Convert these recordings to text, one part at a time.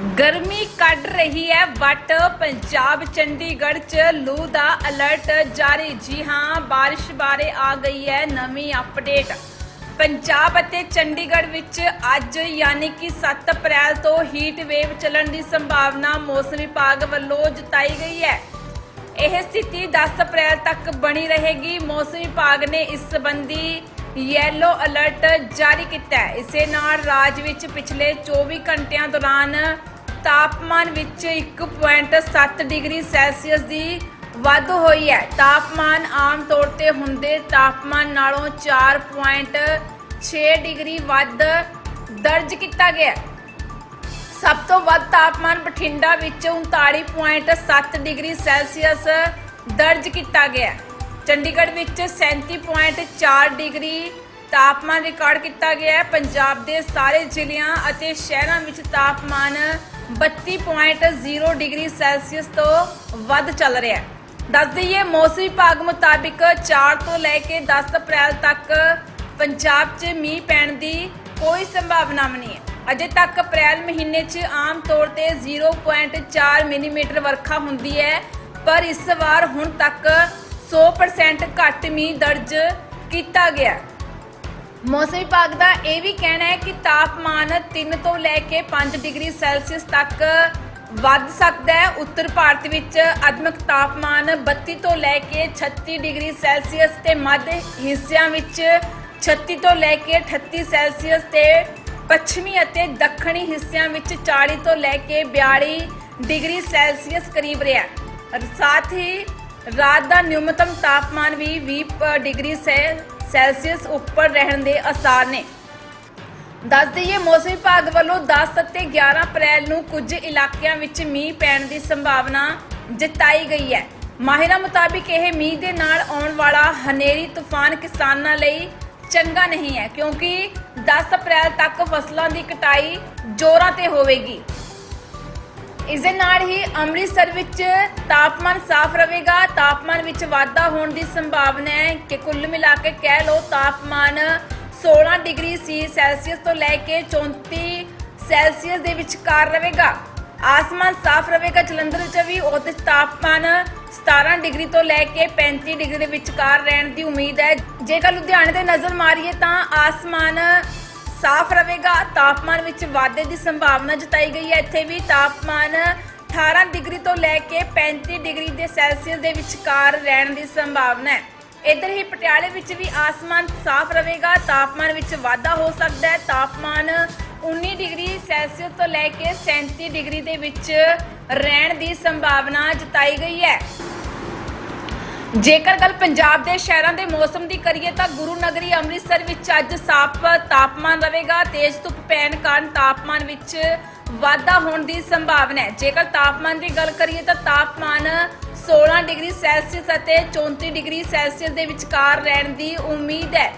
ਗਰਮੀ ਕੱਢ ਰਹੀ ਹੈ ਬਟ ਪੰਜਾਬ ਚੰਡੀਗੜ੍ਹ 'ਚ ਲੂ ਦਾ ਅਲਰਟ ਜਾਰੀ। ਜੀ ਹਾਂ, ਬਾਰਿਸ਼ ਬਾਰੇ ਆ ਗਈ ਹੈ ਨਵੀਂ ਅਪਡੇਟ ਪੰਜਾਬ ਅਤੇ ਚੰਡੀਗੜ੍ਹ ਵਿੱਚ ਅੱਜ ਯਾਨੀ ਕਿ 7 ਅਪ੍ਰੈਲ ਤੋਂ ਹੀਟ ਵੇਵ ਚੱਲਣ ਦੀ ਸੰਭਾਵਨਾ ਮੌਸਮ ਵਿਭਾਗ ਵੱਲੋਂ ਜਤਾਈ ਗਈ ਹੈ। ਇਹ ਸਥਿਤੀ 10 ਅਪ੍ਰੈਲ ਤੱਕ ਬਣੀ ਰਹੇਗੀ। ਮੌਸਮ ਵਿਭਾਗ ਨੇ ਇਸ ਸੰਬੰਧੀ ਯੈਲੋ ਅਲਰਟ ਜਾਰੀ ਕੀਤਾ ਹੈ। ਇਸੇ ਨਾਲ ਰਾਜ ਵਿੱਚ ਪਿਛਲੇ 24 ਘੰਟਿਆਂ ਦੌਰਾਨ ਤਾਪਮਾਨ ਵਿੱਚ 1.7 ਡਿਗਰੀ ਸੈਲਸੀਅਸ ਦੀ ਵਾਧੂ ਹੋਈ ਹੈ। ਤਾਪਮਾਨ ਆਮ ਤੌਰ ਤੇ ਹੁੰਦੇ ਤਾਪਮਾਨ ਨਾਲੋਂ 4.6 ਡਿਗਰੀ ਵੱਧ ਦਰਜ ਕੀਤਾ ਗਿਆ ਸਭ ਤੋਂ ਵੱਧ ਤਾਪਮਾਨ ਬਠਿੰਡਾ ਵਿੱਚ 39.7 ਡਿਗਰੀ ਸੈਲਸੀਅਸ ਦਰਜ ਕੀਤਾ ਗਿਆ ਚੰਡੀਗੜ੍ਹ ਵਿੱਚ 37.4 ਡਿਗਰੀ ਤਾਪਮਾਨ ਰਿਕਾਰਡ ਕੀਤਾ ਗਿਆ ਹੈ। ਪੰਜਾਬ ਦੇ ਸਾਰੇ ਜ਼ਿਲ੍ਹਿਆਂ ਅਤੇ ਸ਼ਹਿਰਾਂ ਵਿੱਚ ਤਾਪਮਾਨ 32.0 ਡਿਗਰੀ ਸੈਲਸੀਅਸ ਤੋਂ ਵੱਧ ਚੱਲ ਰਿਹਾ ਹੈ। ਦੱਸ ਦਈਏ, ਮੌਸਮ ਵਿਭਾਗ ਮੁਤਾਬਿਕ 4 ਤੋਂ ਲੈ ਕੇ 10 ਅਪ੍ਰੈਲ ਤੱਕ ਪੰਜਾਬ 'ਚ ਮੀਂਹ ਪੈਣ ਦੀ ਕੋਈ ਸੰਭਾਵਨਾ ਨਹੀਂ ਹੈ। ਅਜੇ ਤੱਕ ਅਪ੍ਰੈਲ ਮਹੀਨੇ 'ਚ ਆਮ ਤੌਰ ਤੇ 0.4 ਮਿਲੀਮੀਟਰ ਵਰਖਾ ਹੁੰਦੀ ਹੈ, ਪਰ ਇਸ ਵਾਰ ਹੁਣ ਤੱਕ 100% ਘੱਟ ਮੀਂਹ ਦਰਜ ਕੀਤਾ ਗਿਆ ਮੌਸਮ ਵਿਭਾਗ ਦਾ ਇਹ ਵੀ ਕਹਿਣਾ ਹੈ ਕਿ ਤਾਪਮਾਨ 3 ਤੋਂ ਲੈ ਕੇ 5 ਡਿਗਰੀ ਸੈਲਸੀਅਸ ਤੱਕ ਵੱਧ ਸਕਦਾ ਹੈ। ਉੱਤਰ ਭਾਰਤ ਵਿੱਚ ਅਧਮਕ ਤਾਪਮਾਨ 32 ਤੋਂ ਲੈ ਕੇ 36 ਡਿਗਰੀ ਸੈਲਸੀਅਸ ਤੇ ਮੱਧ ਹਿੱਸਿਆਂ ਵਿੱਚ 36 ਤੋਂ ਲੈ ਕੇ 38 ਸੈਲਸੀਅਸ ਤੇ ਪੱਛਮੀ ਅਤੇ ਦੱਖਣੀ ਹਿੱਸਿਆਂ ਵਿੱਚ 40 ਤੋਂ ਲੈ ਕੇ 42 ਡਿਗਰੀ ਸੈਲਸੀਅਸ ਕਰੀਬ ਰਿਹਾ ਸਾਥ ਹੀ ਰਾਤ ਦਾ ਨਿਊਨਤਮ ਤਾਪਮਾਨ ਵੀ 20 ਡਿਗਰੀ ਸੈ- ਸੈਲਸੀਅਸ ਉੱਪਰ ਰਹਿਣ ਦੇ ਆਸਾਰ ਨੇ। ਦੱਸ ਦਈਏ, ਮੌਸਮ ਵਿਭਾਗ ਵੱਲੋਂ 10 ਅਤੇ 11 ਅਪ੍ਰੈਲ ਨੂੰ ਕੁਝ ਇਲਾਕਿਆਂ ਵਿੱਚ ਮੀਂਹ ਪੈਣ ਦੀ ਸੰਭਾਵਨਾ ਜਤਾਈ ਗਈ ਹੈ। ਮਾਹਿਰਾਂ ਮੁਤਾਬਿਕ ਇਹ ਮੀਂਹ ਦੇ ਨਾਲ ਆਉਣ ਵਾਲਾ ਹਨੇਰੀ ਤੂਫਾਨ ਕਿਸਾਨਾਂ ਲਈ ਚੰਗਾ ਨਹੀਂ ਹੈ, ਕਿਉਂਕਿ 10 ਅਪ੍ਰੈਲ ਤੱਕ ਫਸਲਾਂ ਦੀ ਕਟਾਈ ਜ਼ੋਰਾਂ ਤੇ ਹੋਵੇਗੀ। ਇਸ ਦੇ ਨਾਲ ਹੀ ਅੰਮ੍ਰਿਤਸਰ ਵਿੱਚ ਤਾਪਮਾਨ ਸਾਫ਼ ਰਹੇਗਾ। ਤਾਪਮਾਨ ਵਿੱਚ ਵਾਧਾ ਹੋਣ ਦੀ ਸੰਭਾਵਨਾ ਹੈ ਕਿ ਕੁੱਲ ਮਿਲਾ ਕੇ ਕਹਿ ਲਓ ਤਾਪਮਾਨ 16 ਡਿਗਰੀ ਸੀ ਸੈਲਸੀਅਸ ਤੋਂ ਲੈ ਕੇ 34 ਸੈਲਸੀਅਸ ਦੇ ਵਿਚਕਾਰ ਰਹੇਗਾ। ਆਸਮਾਨ ਸਾਫ਼ ਰਹੇਗਾ, ਜਲੰਧਰ ਵਿੱਚ ਵੀ ਉਹਦੇ ਤਾਪਮਾਨ 17 ਡਿਗਰੀ ਤੋਂ ਲੈ ਕੇ 35 ਡਿਗਰੀ ਦੇ ਵਿਚਕਾਰ ਰਹਿਣ ਦੀ ਉਮੀਦ ਹੈ। ਜੇਕਰ ਲੁਧਿਆਣੇ ਤੇ ਨਜ਼ਰ ਮਾਰੀਏ ਤਾਂ ਆਸਮਾਨ ਸਾਫ਼ ਰਹੇਗਾ। ਤਾਪਮਾਨ ਵਿੱਚ ਵਾਧੇ ਦੀ ਸੰਭਾਵਨਾ ਜਤਾਈ ਗਈ ਹੈ। ਇੱਥੇ ਵੀ ਤਾਪਮਾਨ 18 ਡਿਗਰੀ ਤੋਂ ਲੈ ਕੇ 35 ਡਿਗਰੀ ਦੇ ਸੈਲਸੀਅਸ ਦੇ ਵਿਚਕਾਰ ਰਹਿਣ ਦੀ ਸੰਭਾਵਨਾ ਹੈ। ਇਧਰ ਹੀ ਪਟਿਆਲੇ ਵਿੱਚ ਵੀ ਆਸਮਾਨ ਸਾਫ਼ ਰਹੇਗਾ। ਤਾਪਮਾਨ ਵਿੱਚ ਵਾਧਾ ਹੋ ਸਕਦਾ ਹੈ। ਤਾਪਮਾਨ 19 ਡਿਗਰੀ ਸੈਲਸੀਅਸ ਤੋਂ ਲੈ ਕੇ 37 ਡਿਗਰੀ ਦੇ ਵਿੱਚ ਰਹਿਣ ਦੀ ਸੰਭਾਵਨਾ ਜਤਾਈ ਗਈ ਹੈ। ਜੇਕਰ ਗੱਲ ਪੰਜਾਬ ਦੇ ਸ਼ਹਿਰਾਂ ਦੇ ਮੌਸਮ ਦੀ ਕਰੀਏ ਤਾਂ ਗੁਰੂ ਨਗਰੀ ਅੰਮ੍ਰਿਤਸਰ ਵਿੱਚ ਅੱਜ ਸਾਫ਼ ਤਾਪਮਾਨ ਰਹੇਗਾ। ਤੇਜ਼ ਧੁੱਪ ਪੈਣ ਕਾਰਨ ਤਾਪਮਾਨ ਵਿੱਚ ਵਾਧਾ ਹੋਣ ਦੀ ਸੰਭਾਵਨਾ ਹੈ। ਜੇਕਰ ਤਾਪਮਾਨ ਦੀ ਗੱਲ ਕਰੀਏ ਤਾਂ ਤਾਪਮਾਨ 16 ਡਿਗਰੀ ਸੈਲਸੀਅਸ ਅਤੇ 34 ਡਿਗਰੀ ਸੈਲਸੀਅਸ ਦੇ ਵਿਚਕਾਰ ਰਹਿਣ ਦੀ ਉਮੀਦ ਹੈ।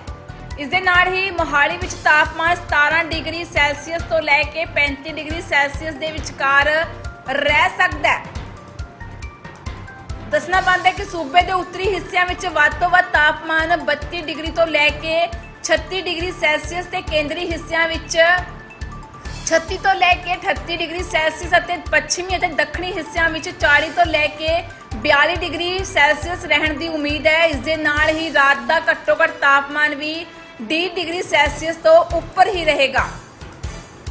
ਇਸ ਦੇ ਨਾਲ ਹੀ ਮੋਹਾਲੀ ਵਿੱਚ ਤਾਪਮਾਨ 17 ਡਿਗਰੀ ਸੈਲਸੀਅਸ ਤੋਂ ਲੈ ਕੇ 35 ਡਿਗਰੀ ਸੈਲਸੀਅਸ ਦੇ ਵਿਚਕਾਰ ਰਹਿ ਸਕਦਾ ਹੈ। ਦੱਸਣਾ ਬਣਦਾ ਹੈ ਕਿ ਸੂਬੇ ਦੇ ਉੱਤਰੀ ਹਿੱਸਿਆਂ ਵਿੱਚ ਵੱਧ ਤੋਂ ਵੱਧ ਤਾਪਮਾਨ 32 ਡਿਗਰੀ ਤੋਂ ਲੈ ਕੇ 36 ਡਿਗਰੀ ਸੈਲਸੀਅਸ ਤੇ ਕੇਂਦਰੀ ਹਿੱਸਿਆਂ ਵਿੱਚ 36 ਤੋਂ ਲੈ ਕੇ 38 ਡਿਗਰੀ ਸੈਲਸੀਅਸ ਅਤੇ ਪੱਛਮੀ ਅਤੇ ਦੱਖਣੀ ਹਿੱਸਿਆਂ ਵਿੱਚ 40 ਤੋਂ ਲੈ ਕੇ 42 ਡਿਗਰੀ ਸੈਲਸੀਅਸ ਰਹਿਣ ਦੀ ਉਮੀਦ ਹੈ। ਇਸ ਦੇ ਨਾਲ ਹੀ ਰਾਤ ਦਾ ਘੱਟੋ ਘੱਟ ਤਾਪਮਾਨ ਵੀ 20 ਡਿਗਰੀ ਸੈਲਸੀਅਸ ਤੋਂ ਉੱਪਰ ਹੀ ਰਹੇਗਾ।